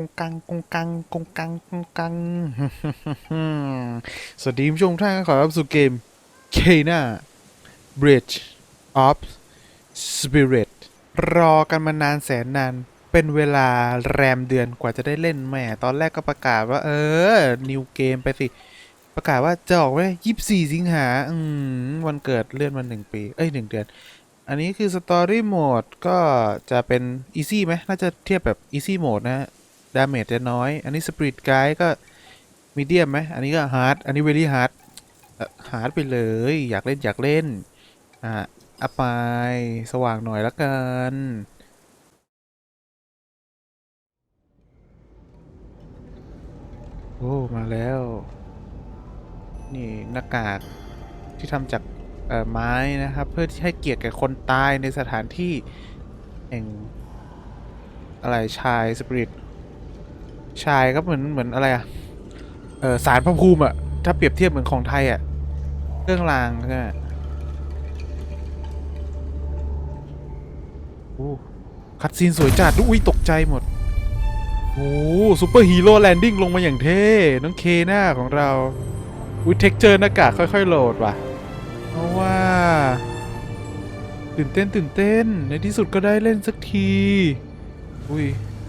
งกังกงกังกงกังกงกัง สวัสดีผู้ชมทุกท่านขอรับสู่เกม Kena Bridge of Spirit รอกันมานานแสนนาน เป็นเวลาแรมเดือนกว่าจะได้เล่นแหมตอนแรกก็ประกาศว่า เออ นิวเกมไปสิ ประกาศว่าจะออกไว้ยี่สิบสี่สิงหาอืมวันเกิดเลื่อนมาหนึ่งปี เอ้ยหนึ่งเดือนอันนี้คือ Story Mode ก็จะเป็น Easy ไหม น่าจะเทียบแบบ Easy Mode นะ ดาเมจจะน้อย อันนี้ Spirit Guide ก็ Medium ไหมอันนี้ก็ Hard อันนี้ Very Hard เอ่อ Hard ไปเลย อยากเล่นอยากเล่น อะอัปไปสว่างหน่อยละกันโอ้ มาแล้ว นี่หน้ากากที่ทำจากไม้นะครับ เพื่อที่ให้เกียรติแก่คนตายในสถานที่แห่งอะไรชายสปิริต ชายก็เหมือนเหมือนอะไรอะเออสารพระภูมิอะถ้าเปรียบเทียบเหมือนของไทยอะเครื่องรางใช่ไหมโอ้คัดซีนสวยจัดอุ้ยตกใจหมดโอ้ซูเปอร์ฮีโร่แลนดิ้งลงมาอย่างเท่ น้องเคหน้าของเราอุ้ยเท็กเจอร์หน้ากากค่อย ๆ โหลดว่ะเพราะว่า ตื่นเต้นตื่นเต้น ในที่สุดก็ได้เล่นสักที อุ้ย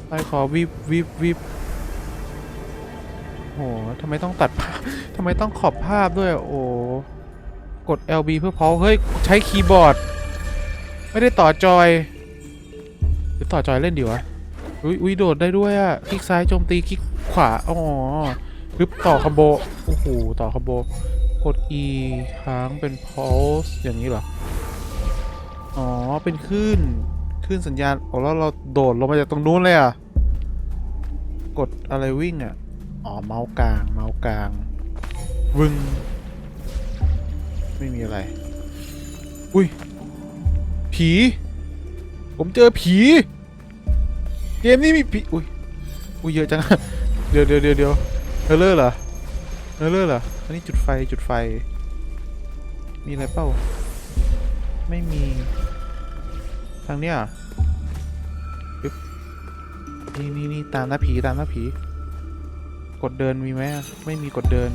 ใต้คอวิบวิบวิบ โหทำไมต้องตัดภาพทำไมต้องขอบภาพด้วย โอ้กด LB เพื่อเพาเฮ้ย ใช้คีย์บอร์ด ไม่ได้ต่อจอย หรือต่อจอยเล่นดีวะ อุ้ยอุ้ยโดดได้ด้วยอะคลิกซ้ายโจมตีคลิกขวา อ๋อปึ๊บต่อคอมโบ โอ้โห ต่อคอมโบ กด E ค้างเป็น pulse อย่างนี้เหรอ อ๋อ เป็นคลื่นคลื่นสัญญาณโอ้แล้วเราโดดลงมาจากตรงนู้นเลยอะกดอะไรวิ่งอะ อ๋อเมาส์กลาง เมาส์กลางวึงไม่มีอะไร อุ้ย ผี ผมเจอผี เกมนี้มีผี อุ้ย อุ้ยเยอะจัง เดี๋ยวเดี๋ยวเดี๋ยวเดี๋ยวเฮลเลอร์เหรอเฮลเลอร์เหรอ อันนี้จุดไฟจุดไฟ มีอะไรเปล่าไม่มี ทางเนี้ยนี่นี่นี่ตามหน้าผีตามหน้าผี กดเดินมีไหมไม่มีกดเดิน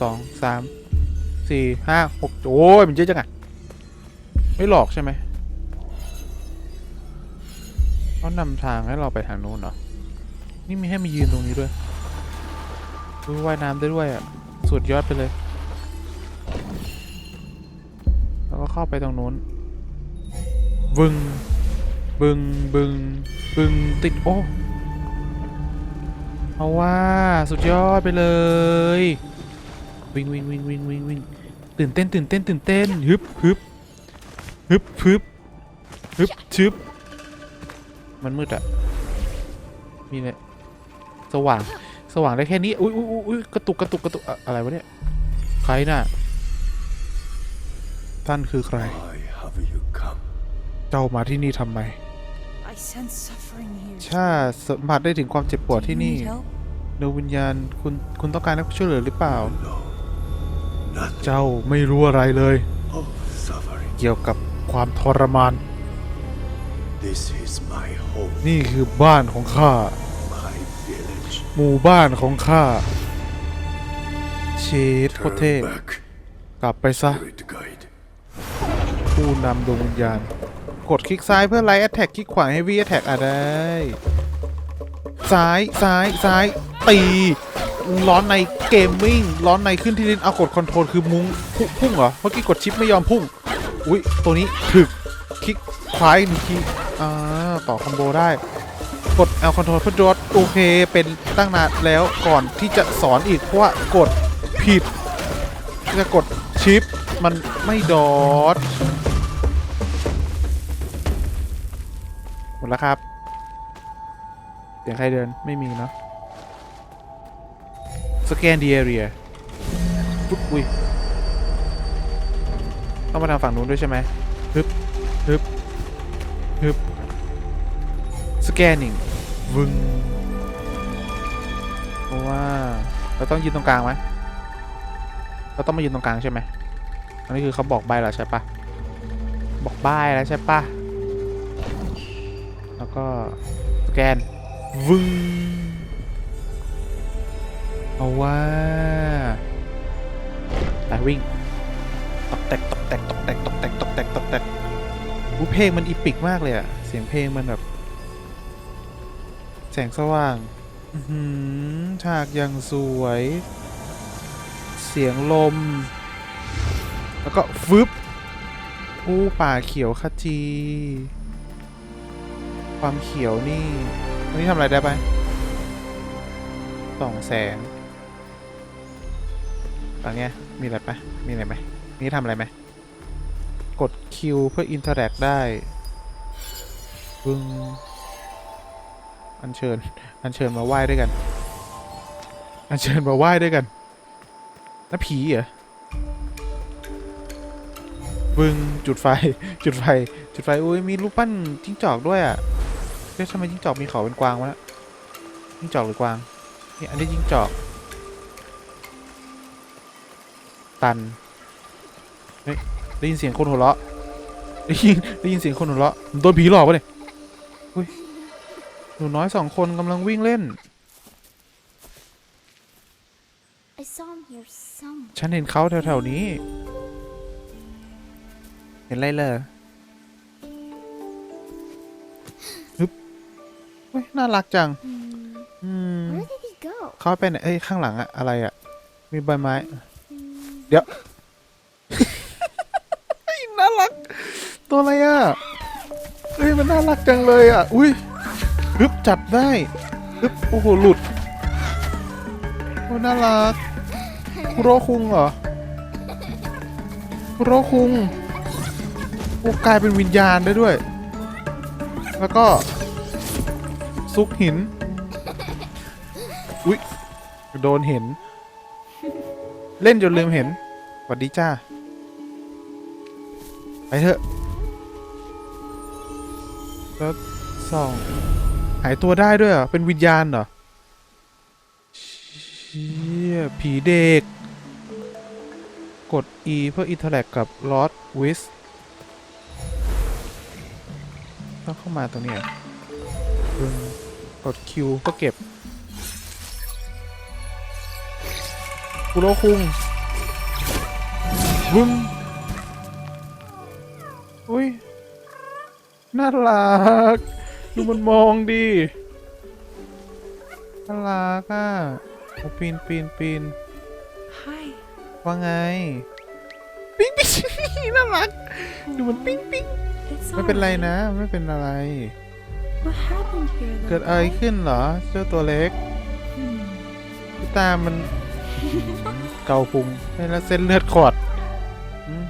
สองสามสี่ห้าหกโอ้ยมันเยอะจังอะไม่หลอกใช่ไหมเขานำทางให้เราไปทางโน้นเหรอนี่มีให้มายืนตรงนี้ด้วยอุ๊ยว่ายน้ำได้ด้วยอะ สุดยอดไปเลย แล้วก็เข้าไปตรงนู้นบึง บึงบึงบึงติดโอ้ เอาว่าสุดยอดไปเลยวิ่งวิ่งวิ่งวิ่งวิ่งวิ่งตื่นเต้นตื่นเต้นตื่นเต้นฮึบฮึบฮึบฮึบฮึบชึบมันมืดอะมีเนี่ยสว่างสว่างได้แค่นี้อุ้ยอุ้ยอุ้ยกระตุกกระตุกกระตุกอะอะไรวะเนี่ยใครน่ะท่านคือใคร Why have you come? เจ้ามาที่นี่ทำไม ถ้าสัมผัสได้ถึงความเจ็บปวด Do ที่ you นี่ need help? ดวงวิญญาณคุณคุณต้องการให้ช่วยเหลือหรือเปล่า No. Nothing. เจ้าไม่รู้อะไรเลย Oh, suffering. เกี่ยวกับความทรมาน This is my home, นี่คือบ้านของข้า my village. หมู่บ้านของข้าเชดโคตร Turn เท่ back, กลับไปซะ spirit guide. ผู้นำดวงวิญญาณ กดคลิกซ้ายเพื่อไลท์แอตแทกคลิกขวาให้วีแอตแทกอะได้ ซ้ายซ้ายซ้ายตีร้อนในเกมมิ่งร้อนในขึ้นที่ลิ้นเอากดคอนโทรลคือมุ้งพุ่งเหรอเมื่อกี้กดชิปไม่ยอมพุ่ง อุ้ยตัวนี้ถึกคลิกขวาอีกหนึ่งทีอ่าต่อคอมโบได้ กด L control เพื่อดรอโอเคเป็นตั้งนานแล้วก่อนที่จะสอนอีกเพราะว่ากดผิดจะกดชิปมันไม่ดอท ดแล้วครับเสียงใครเดินไม่มีเนาะสแกนดีเอเรียปุ๊บอุ้ยต้องมาทางฝั่งนู้นด้วยใช่ไหมฮึบฮึบฮึบสแกนนิ่งวึงเพราะว่าเราต้องยืนตรงกลางไหมเราต้องมายืนตรงกลางใช่ไหมอันนี้คือเขาบอกใบแล้วใช่ปะบอกใบแล้วใช่ปะ ก็สแกนวึงเอาว่าไปวิ่งตอกแตกตอกแตกตอกแตกตอกแตกตอกแตกตอกแตกอู้เพลงมันอีปิกมากเลยอะเสียงเพลงมันแบบ แสงสว่างหือฉากอย่างสวย เสียงลม แล้วก็ฟึบอู้ป่าเขียวขจี ความเขียวนี่ อันนี้ทำอะไรได้ไปส่องแสงตอนเนี้ยมีอะไรปะมีอะไรไหมนี่ทำอะไรไหมกดคิวเพื่ออินเทอร์แอคได้ปึ้งอัญเชิญ อัญเชิญมาไหว้ด้วยกัน อัญเชิญมาไหว้ด้วยกันน้าผีเหรอปึ้งจุดไฟ จุดไฟ จุดไฟ อุ้ยมีรูปปั้นจิ้งจอกด้วยอะ เอ๊ะทำไมจิ้งจอกมีเขาเป็นกวางวะน่ะจิ้งจอกหรือกวางนี่อันนี้จิ้งจอก ตันเฮ้ยได้ยินเสียงคนหัวเราะได้ยินได้ยินเสียงคนหัวเราะมันโดนผีหลอกปะเนี่ยอุ้ยหนูน้อยสองคนกำลังวิ่งเล่น I saw him here somewhere. ฉันเห็นเขาแถวๆนี้ เห็นอะไรเลย เฮ้ยน่ารักจัง Hmm. อืม Where did he go? เขาไปไหนเอ้ยข้างหลังอะอะไรอะมีใบไม้ Hmm. เดี๋ยว เฮ้ยน่ารัก ตัวอะไรอะเฮ้ยมันน่ารักจังเลยอะอุ้ยฮึบจับได้ฮึบโอ้โหหลุดโอ้น่ารักคุโรคุงเหรอคุโรคุงโอ้กลายเป็นวิญญาณได้ด้วย แล้วก็ ซุกหิน อุ๊ย โดนเห็น เล่นจนลืมเห็นสวัสดีจ้า ไปเถอะแล้วส่อง หายตัวได้ด้วยเหรอ เป็นวิญญาณเหรอเชี่ยผีเด็ก กด E เพื่ออินเทอร์แลกกับลอ d วิสต้องเข้ามาตรงนี้ออืม กด Q ก็เก็บคุโรคุงวึ้งอุ้ย น่ารัก ดูมันมองดิน่ารักอะโอ้ปีนปีนปีน Hi. ว่าไง ปิ๊งปิ๊งน่ารัก ดูมันปิ๊งปิ๊ง It's ไม่เป็นไร alright. นะ ไม่เป็นอะไร What happened here? เกิดอะไรขึ้นเหรอ เจ้าตัวเล็ก Hmm. ที่ตามัน เกาพุงให้แล้วเส้นเลือดขอดอืม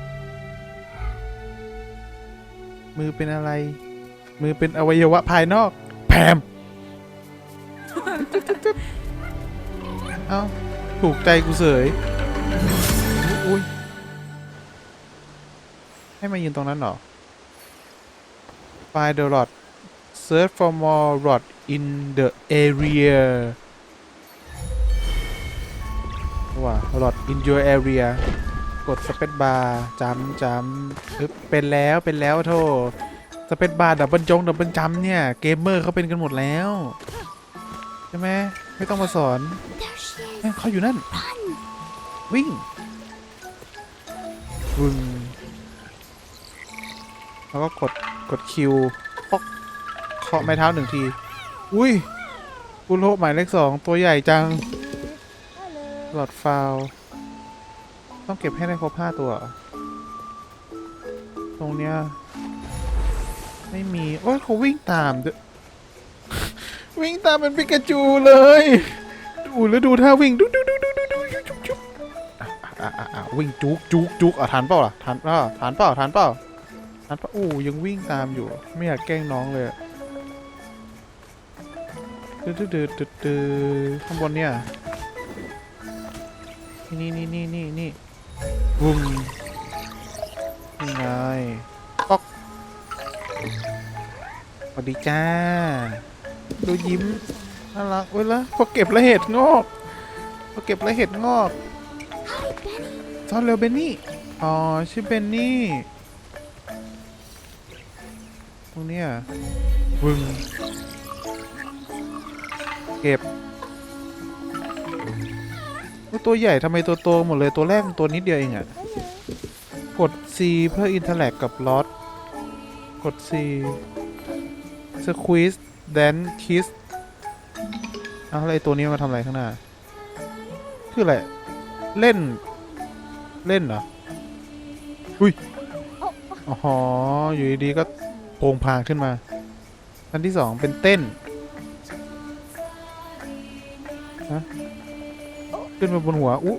มือเป็นอะไร มือเป็นอวัยวะภายนอก แพมเอ้า ถูกใจกูเสยอุ้ยให้มายืนตรงนั้นเหรอ Find the rod Search for more rod in the area ว่า rod in your area กดสเปซบาร์จำจำเป็นแล้วเป็นแล้วโทสเปซบาร์ดับเบิลจงดับเบิลจำเนี่ย เกมเมอร์เขาเป็นกันหมดแล้ว ใช่ไหมไม่ต้องมาสอนเขาอยู่นั่น วิ่งวึงแล้วก็กดกดคิว เคาะไม้เท้าหนึ่งที อุ้ยกุโรหมายเลขสองตัวใหญ่จัง หลอดฟาว ต้องเก็บให้ได้ครบห้าตัว ตรงเนี้ย ไม่มี โอ้ยเขาวิ่งตามด้วยวิ่งตามเป็นปิกาจูเลยดูแล้วดูท่าวิ่ง ดูดูดูดูดูดูจุ๊บจุ๊บอะอะอะวิ่งจุกจุกจุกอะทันเปล่าล่ะทันเปล่าทันเปล่าทันเปล่าทันเปล่าอู้ยังวิ่งตามอยู่ ไม่อยากแกล้งน้องเลย ดืดดืดดืดดืดข้างบนเนี่ย นี่นี่นี่นี่นี่วุ้งนี่ไงป๊อกสวัสดีจ้า ดูยิ้มน่ารักเว้ยละพอเก็บแล้วเห็ดงอกพอเก็บแล้วเห็ดงอกซ่อนเร็วเบนนี่ อ๋อ ชื่อเบนนี่ตรงเนี้ยบึง เก็บตัวใหญ่ทำไมตัวโตหมดเลยตัวแรกตัวนิดเดียวเองอะกด C เพื่ออินเทอร์แลกกับลอสกด C squeeze then kiss เอาอะไรตัวนี้มาทำอะไรข้างหน้า คืออะไร เล่น เล่นเหรอ อุ้ย อ๋อ อยู่ดีๆก็โพงพางขึ้นมา อันที่สองเป็นเต้น ขึ้นมาบนหัวอุ๊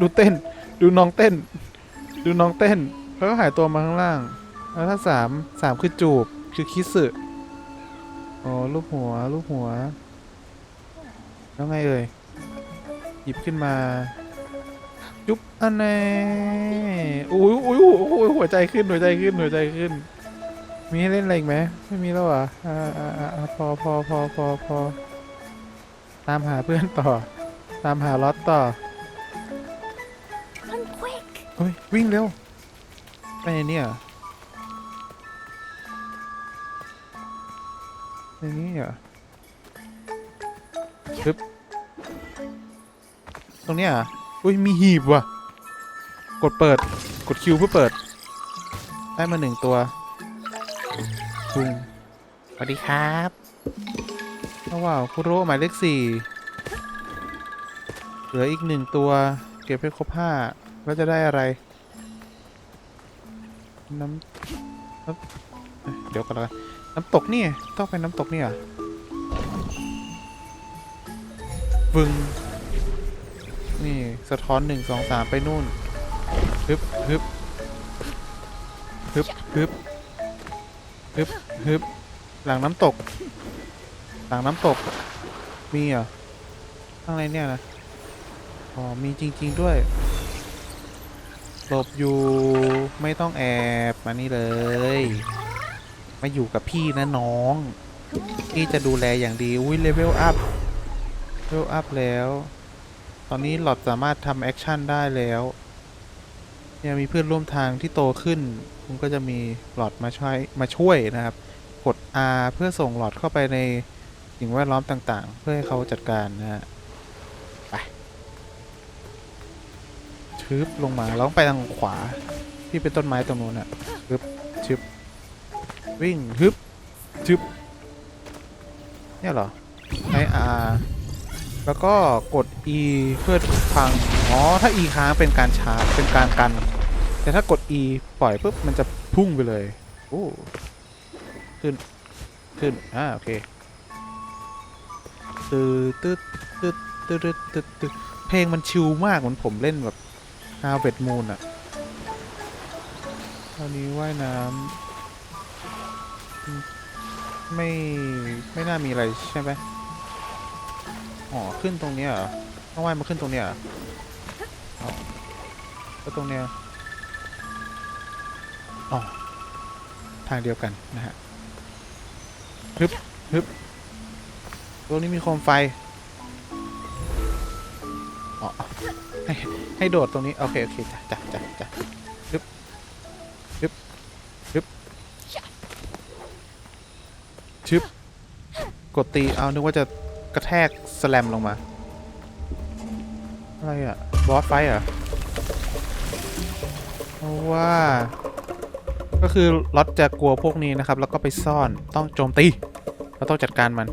ดูเต้น ดูน้องเต้น ดูน้องเต้น แล้วก็หายตัวมาข้างล่าง แล้วถ้าสามสามคือจูบ คือคิสึอ๋อลูกหัวลูกหัว แล้วไงเอ่ย หยิบขึ้นมา จุ๊บอันแน่อุ้ยอุ้ยอุ้ยหัวใจขึ้น หัวใจขึ้น หัวใจขึ้น มีให้เล่นอะไรอีกไหม ไม่มีแล้วอะอ่าอ่าอ่าพอพอพอพอพอ ตามหาเพื่อนต่อ ตามหาล็อตต่อ Run quick. เฮ้ย วิ่งเร็วไปไหนเนี่ยในนี้เหรอปึ๊บตรงเนี้ยเหรออุ้ย มีหีบว่ะ กดเปิด กดคิวเพื่อเปิด ได้มาหนึ่งตัวปุ้งสวัสดีครับ ว้าวคุโรหมายเลขสี่เหลืออีกหนึ่งตัว เก็บให้ครบห้าแล้วจะได้อะไร น้ำน้ำเดี๋ยวก่อนละน้ำตกนี่ ต้องไปน้ำตกนี่อะบึง นี่สะท้อนหนึ่งสองสามไปนู่นฮึบฮึบฮึบฮึบฮึบฮึบหลังน้ำตก หลังน้ำตก มีเหรอข้างในเนี่ยนะอ๋อมีจริง ๆ ด้วยหลบอยู่ไม่ต้องแอบมานี่เลย มาอยู่กับพี่นะน้อง พี่จะดูแลอย่างดี อุ้ยเลเวลอัพเลเวลอัพแล้ว ตอนนี้หลอดสามารถทำแอคชั่นได้แล้วเนี่ยมีเพื่อนร่วมทางที่โตขึ้นคุณก็จะมีหลอดมาช่วยมาช่วยนะครับ กด R เพื่อส่งหลอดเข้าไปใน สิ่งแวดล้อมต่างๆ เพื่อให้เขาจัดการนะฮะไปชึบลงมาแล้วไปทางขวาที่เป็นต้นไม้ตรงนู้นอะฮึบชึบวิ่งฮึบชึบเนี่ยเหรอใช้ R แล้วก็กด E เพื่อพัง อ๋อ ถ้า E ค้างเป็นการชาร์จ เป็นการกัน แต่ถ้ากด E ปล่อยปุ๊บ มันจะพุ่งไปเลย โอ้ ขึ้น ขึ้น อ่า โอเค ตืดตืดตืดตืดตืดตืดตืดเพลงมันชิลมากเหมือนผมเล่นแบบฮาวเวดมูนอะตอนนี้ว่ายน้ำไม่ ไม่น่ามีอะไรใช่ไหมอ๋อ ขึ้นตรงนี้เหรอต้องว่ายมาขึ้นตรงนี้เหรออ๋อก็ตรงเนี้ยอ๋อ ทางเดียวกันนะฮะฮึบฮึบ ตรงนี้มีโคมไฟอ๋อให้ให้โดดตรงนี้ โอเค โอเคจ้ะจ้ะจ้ะจ้ะฮึบฮึบฮึบชึบกดตี เอานึกว่าจะกระแทกสแลมลงมา อะไรอะบอสไฟเหรอเพราะว่า ก็คือล็อตจะกลัวพวกนี้นะครับ แล้วก็ไปซ่อนต้องโจมตี เราต้องจัดการมัน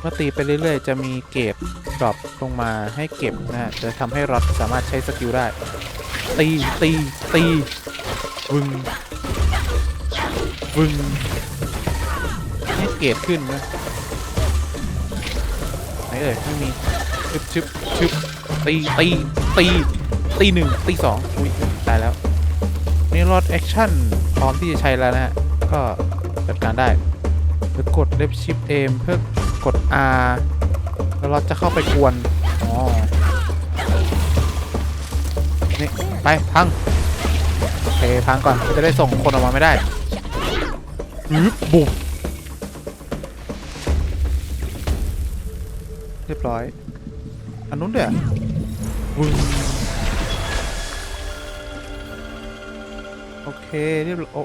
เมื่อตีไปเรื่อยๆ จะมีเกรดดรอปลงมาให้เก็บนะฮะจะทำให้รอดสามารถใช้สกิลได้ ตีตีตีวึงวึงให้เกรดขึ้นนะไหนเอ่ยไม่มีชึบชึบชึบตีตีตีตีหนึ่งตีสองอุ้ยตายแล้ว นี่รอดแอคชั่นพร้อมที่จะใช้แล้วนะฮะ ก็จัดการได้หรือกดเลฟชิปเอมเพื่อ กด R แล้วเราจะเข้าไปกวนอ๋อนี่ไปพังโอเคพังก่อนจะได้ส่งคนออกมาไม่ได้ฮึบบุบเรียบร้อย อันนู้นเดี๋ยวโอเคเรียบร้อยโอ้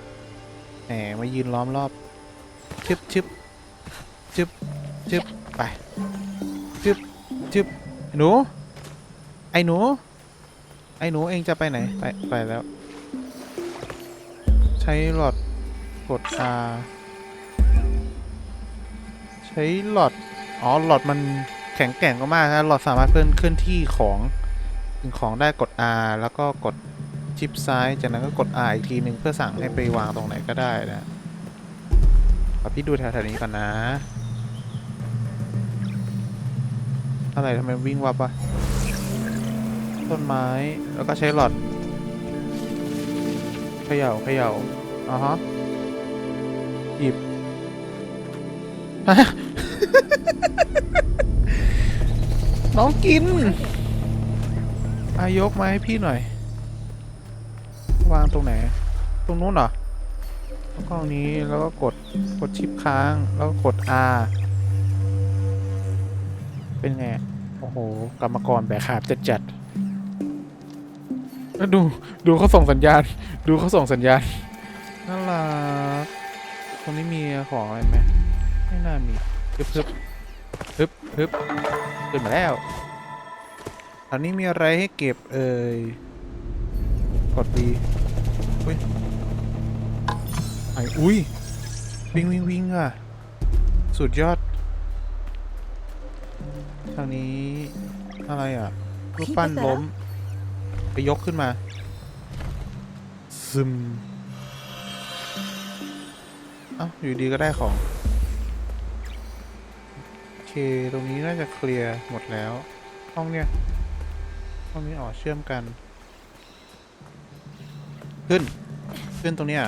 แหมมายืนล้อมรอบชึบชึบจึบ จึบไปจึบจึบหนู ไอ้หนู ไอ้หนูเองจะไปไหน ไปไปแล้ว ใช้หลอดกด R ใช้หลอด อ๋อ หลอดมันแข็งแกร่งมากๆนะ หลอดสามารถเคลื่อนเคลื่อนที่ของสิ่งของได้กด R แล้วก็กดชิปซ้าย จากนั้นก็กด R อีกทีหนึ่งเพื่อสั่งให้ไปวางตรงไหนก็ได้นะขอพี่ดูแถวๆนี้ก่อนนะ อะไรทำไมวิ่งวับวะต้นไม้แล้วก็ใช้หลอดเขย่าเขย่าอ่าฮะหยิบฮะน้องกินอายกมาให้พี่หน่อย วางตรงไหน ตรงนู้นเหรอแล้วก็ตรงนี้แล้วก็กดกดชิปค้างแล้วก็กด R เป็นไง โอ้โห กรรมกรแบกขาบจัดจัดๆแล้วดู ดูเขาส่งสัญญาณ ดูเขาส่งสัญญาณ น่ารักตรงนี้มีของอะไรไหมไม่น่ามีฮึบฮึบฮึบฮึบขึ้นมาแล้วตอนนี้มีอะไรให้เก็บเอ่ย กดดีอุ้ยไออุ้ย วิ่งวิ่งวิ่งอะ สุดยอด ทางนี้อะไรอะรูปปั้นล้ม ไปยกขึ้นมา ซึมเอ้าอยู่ดีก็ได้ของ โอเค ตรงนี้น่าจะเคลียร์หมดแล้ว ห้องเนี้ยห้องนี้อ๋อเชื่อมกัน ขึ้น ขึ้นตรงเนี้ย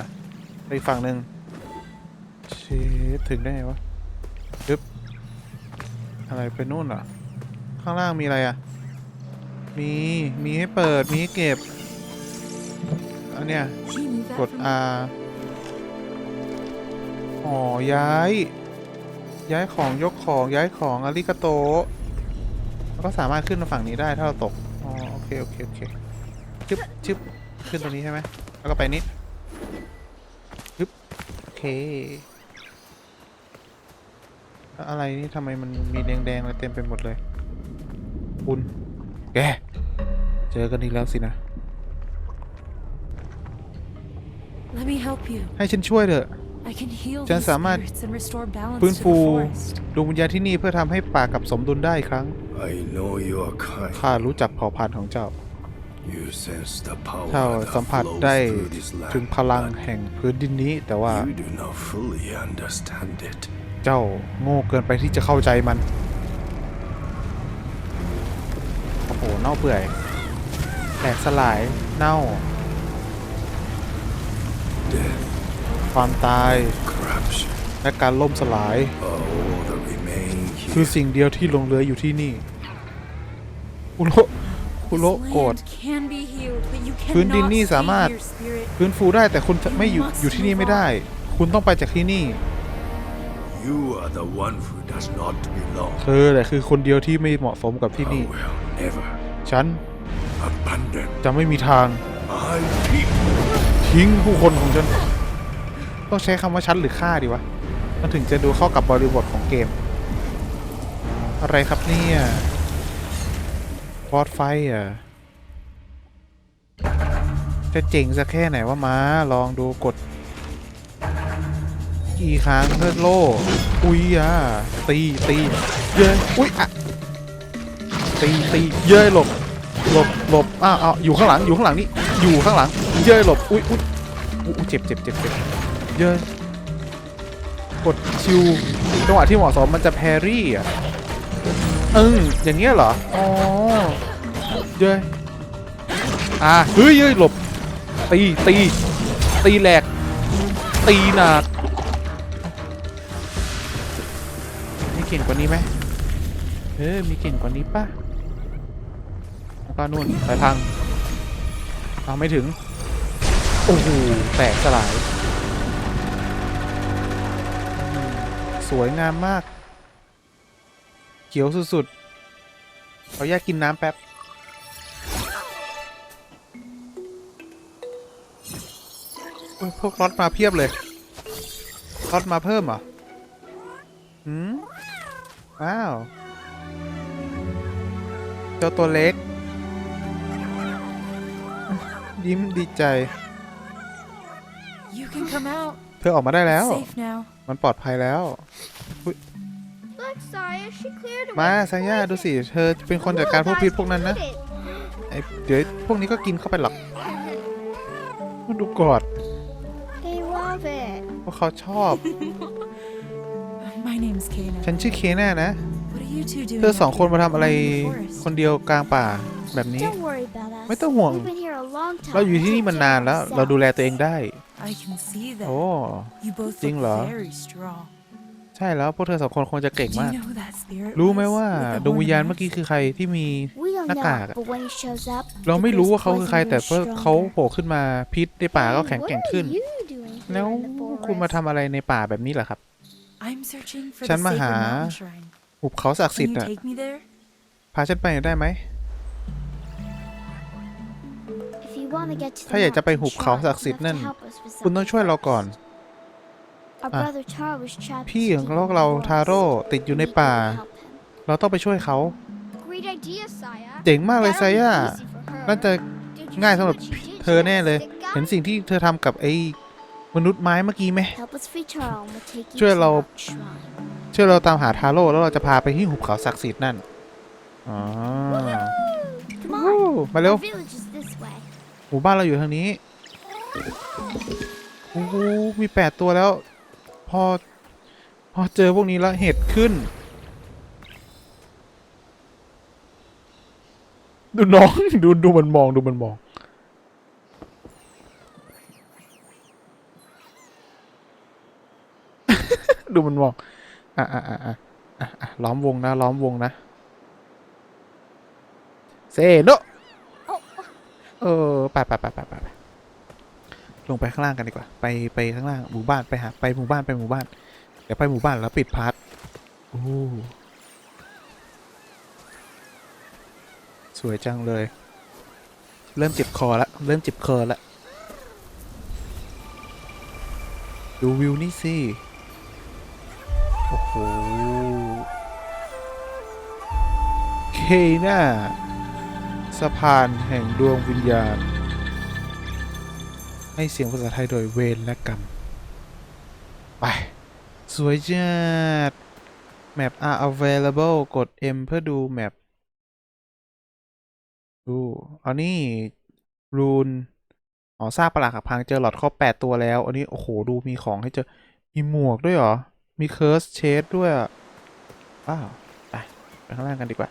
ไปอีกฝั่งหนึ่งเชดถึงได้ไงวะปึ๊บอะไรไปนู่นเหรอ ข้างล่างมีอะไรอะ มี มีให้เปิด มีให้เก็บ อันเนี้ย กด R อ๋อ ย้าย ย้ายของยกของย้ายของอาริกาโตแล้วก็สามารถขึ้นมาฝั่งนี้ได้ถ้าเราตก อ๋อ โอเค โอเค โอเคชึบชึบขึ้นตรงนี้ใช่ไหม แล้วก็ไปนี้ชึบโอเค อะไรนี่ทำไมมันมีแดงๆอะไรเต็มไปหมดเลย คุณแกเจอกันอีกแล้วสินะ Let me help you. ให้ฉันช่วยเถอะ I can heal ฉัน these สามารถ spirits and restore balance ฟื้น to ฟู the forest. ดวงวิญญาณที่นี่เพื่อทำให้ป่ากับสมดุลได้อีกครั้ง I know your kind. ข้ารู้จักเผ่าพันธุ์ของเจ้า You sense the power เจ้า that สัมผัส flows ได้ through this ถึง land. พลัง but แห่งพื้นดินนี้ แต่ว่า You do not fully understand it. เจ้าโง่เกินไปที่จะเข้าใจมัน น่าเปื่อย แตกสลาย เน่า Death, ความตาย corruption, และการล่มสลาย are all that remain คือ here. สิ่งเดียวที่หลงเหลืออยู่ที่นี่คุโรคุโร This โกรธ land can be healed, but you พื้นดิน cannot นี่สามารถ save your spirit. ฟื้นฟูได้แต่คุณจะไม่อยู่อยู่ที่นี่ไม่ได้ คุณต้องไปจากที่นี่ You are the one who does not belong. เธอแหละคือคนเดียวที่ไม่เหมาะสมกับที่ I นี่ will never ฉัน abandon จะไม่มีทาง my people. ทิ้งผู้คนของฉัน ต้องใช้คำว่าฉันหรือข้าดีวะ มันถึงจะดูเข้ากับบริบทของเกม อะไรครับเนี่ยบอสไฟอะ จะเจ๋งสักแค่ไหนว่ามาลองดูกดอีค้างเพื่อโล่ อุ้ยอะตีตีเย้ยอุ้ยอะ ตีตีเย้ยหลบหลบหลบอ้าวอ้าวอยู่ข้างหลังอยู่ข้างหลังนี่อยู่ข้างหลัง เย้ยหลบอุ้ยอุ้ยอุ๊ยเจ็บเจ็บเจ็บเจ็บเย้ยกดชิวจังหวะที่เหมาะสมมันจะแพรี่อะเอืมอย่างเงี้ยเหรออ๋อเย้ยอ่าเฮ้ยเย้ยหลบตีตีตีแหลก ตีหนักมีเก่งกว่านี้ไหมเออมีเก่งกว่านี้ป่ะ แล้วก็นู่นไปพังเอาไม่ถึง โอ้โห แตกสลายอืมสวยงามมาก เขียวสุดๆขออนุญาตกินน้ำแป๊บโอ้ยพวกรถมาเพียบเลยรถมาเพิ่มเหรอหืมว้าว เจ้าตัวเล็ก ยิ้มดีใจ You can come out. เธอออกมาได้แล้ว Safe now. มันปลอดภัยแล้ว Look, Saya, she cleared away มา the ซาย่า poison. ดูสิ เธอเป็นคนจัดการพวกพิษพวกนั้นนะ Look, guys, ไอเดี๋ยวพวกนี้ก็กินเข้าไปหรอกมาดูกอด They love it. พวกเขาชอบ My name's Kana. ฉันชื่อเคน่านะ What are you two doing? เธอสอง out คนมาทำอะไร here in the forest? คนเดียวกลางป่า แบบนี้ Don't worry about us. ไม่ต้องห่วง We've been here a long time. เราอยู่ที่นี่มานานแล้ว เราดูแลตัวเองได้ I can see that. โอ้ You both Jing look lo. very strong. ใช่แล้วพวกเธอสองคนคงจะเก่ง Do you มาก know who that spirit รู้ไหม was ว่า with the ดวงวิญญาณ horn เมื่อกี้ mask? คือใครที่มี We don't หน้ากาก know, อะ but when he shows up, เราไม่ the รู้ ghost ว่าเขาคือใคร poison แต่ will เพื่อ stronger. เขาโผล่ขึ้นมาพิษในป่าก็ Hey, แข็ง what แกร่ง are ขึ้น you doing here แล้ว in the คุณมา forest? ทำอะไรในป่าแบบนี้เหรอครับ I'm searching for ฉั the นมา sacred หา mountain shrine. หุบเขาศักดิ์สิท Can ธิ์ you อะ take me there? พาฉันไปหน่อยได้ไหม ถ้าอยากจะไป mountain หุบเขา shrine, ศักดิ์สิทธิ์ you have นั่น to help us with คุณต้อง something ช่วยเรา first. ก่อน Our Ah. brother Taro was trapped พี่ deep ของ in เรา the เรา forest. ทาโร่ติดอยู่ใน We ป่า need to help him. เราต้องไปช่วยเขา Great idea, Saya. เจ๋งมากเลย That'll ไซ be ย่า easy for her. น่าจะ Did you ง่าย see สำหรับ what she did เธอ to แน่ that เลย stick gun? เห็นสิ่งที่เธอทำกับไอ้มนุษย์ไม้เมื่อกี้ไหม Help us free Taro and we'll take you ช่วย to the เรา mountain shrine. ช่วยเราตามหาทาโร่แล้วเราจะพาไปที่หุบเขาศักดิ์สิทธิ์นั่น อ๋อ Come โอ้ on. มาเร็ว หมู่บ้านเราอยู่ทางนี้โอ้โหมีแปดตัวแล้ว พอ พอเจอพวกนี้แล้วเห็ดขึ้น ดูน้องดูดูมันมองดูมันมองดูมันมอง อะอะอะอะอะอะล้อมวงนะ ล้อมวงนะ เซโน เออไปไปไปไปไปลงไปข้างล่างกันดีกว่า ไปไปข้างล่างหมู่บ้านไปหาไปหมู่บ้านไปหมู่บ้าน เดี๋ยวไปหมู่บ้านแล้วปิดพาร์ทโอ้สวยจังเลย เริ่มเจ็บคอละเริ่มเจ็บคอละดูวิวนี่สิ โอ้โห เคน่า สะพานแห่งดวงวิญญาณ ให้เสียงภาษาไทยโดยเวนและกรรม ไป สวยจัด Map are available กด M เพื่อดูแมปดูอานี่รูนอ๋อซากปลาหักพังเจอหลอดครบแปดตัวแล้ว อันนี้ โอ้โห ดูมีของให้เจอ มีหมวกด้วยเหรอ มีเคิร์สเชดด้วยอะว้าว ไป ไปข้างล่างกันดีกว่า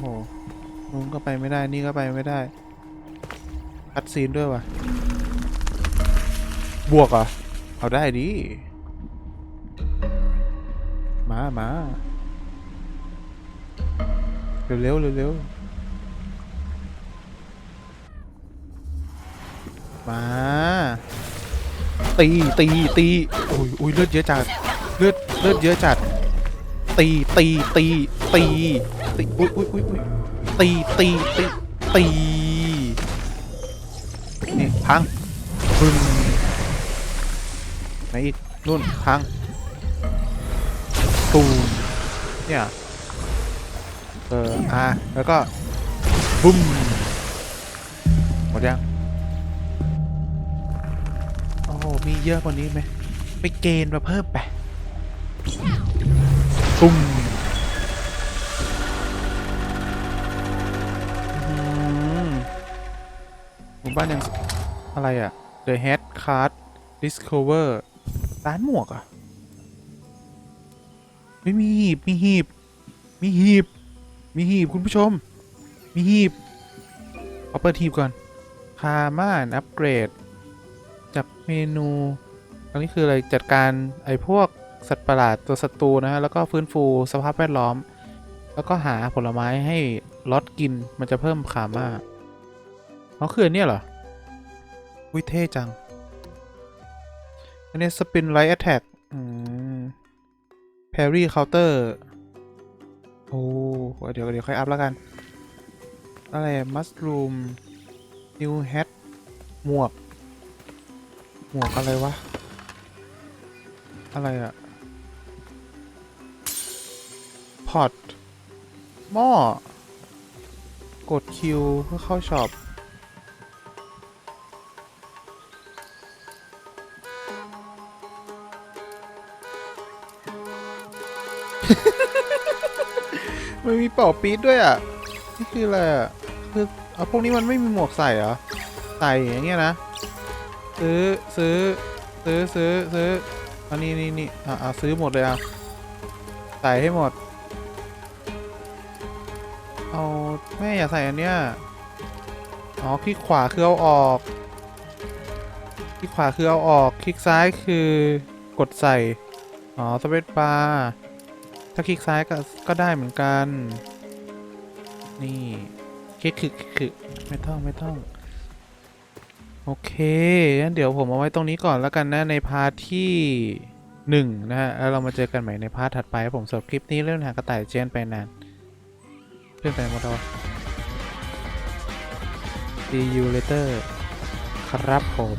โอ้โหนู้นก็ไปไม่ได้ นี่ก็ไปไม่ได้คัดซีนด้วยวะบวกเหรอ เอาได้ดิ มามาเร็วเร็วเร็วเร็วมา ตี ตี ตีโอ้ยโอ้ยเลือดเยอะจัด เลือด เลือดเยอะจัด ตี ตี ตี ตี ตีอุ้ยอุ้ยอุ้ยอุ้ยตีตีตีตีนี่พังปึ้งไหนอีกนู่นพังตูมเนี่ยเอออะแล้วก็บุ้มหมดยังโอ้มีเยอะกว่านี้ไหมไปเกณฑ์มาเพิ่มไปตุ้ม บ้านยังอะไรอะ The Head Card Discover ร้านหมวกอะไม่มีหีบมีหีบ มีหีบ มีหีบคุณผู้ชม มีหีบเอาเปิดหีบก่อนคาม่านอัปเกรด จับเมนู อันนี้คืออะไร จัดการไอ้พวกสัตว์ประหลาดตัวศัตรูนะฮะ แล้วก็ฟื้นฟูสภาพแวดล้อม แล้วก็หาผลไม้ให้ลอดกิน มันจะเพิ่มขาม่าอ๋อคืออันเนี้ยเหรอ วิเท่จัง อันนี้สปินไลท์แอตแทกอืมแพรี่เคาน์เตอร์ โอ้ เดี๋ยวเดี๋ยวค่อยอัพแล้วกัน อะไร มัสรูมนิวแฮทหมวก หมวกอะไรวะ อะไรอะพอตหม้อ กดคิวเพื่อเข้าช็อป มีเป่าปี๊ดด้วยอะ นี่คืออะไรอะ คือเอาพวกนี้มันไม่มีหมวกใส่เหรอ ใส่อย่างเงี้ยนะ ซื้อซื้อซื้อซื้อซื้ออันนี้นี่นี่อะอะซื้อหมดเลยอะ ใส่ให้หมด เอาแม่อย่าใส่อันเนี้ย อ๋อคลิกขวาคือเอาออก คลิกขวาคือเอาออก คลิกซ้ายคือกดใส่ อ๋อสเปซบาร์ ถ้าคลิกซ้ายก็ก็ได้เหมือนกัน นี่คลิกคือคือไม่ต้องไม่ต้อง โอเคงั้นเดี๋ยวผมเอาไว้ตรงนี้ก่อนแล้วกันนะในพาร์ทที่หนึ่งนะฮะแล้วเรามาเจอกันใหม่ในพาร์ทถัดไปผมสับคลิปนี้เรื่องหากระต่ายเจนไปนานเพื่อนไปหนหมดแล้ววะ See you later ครับผม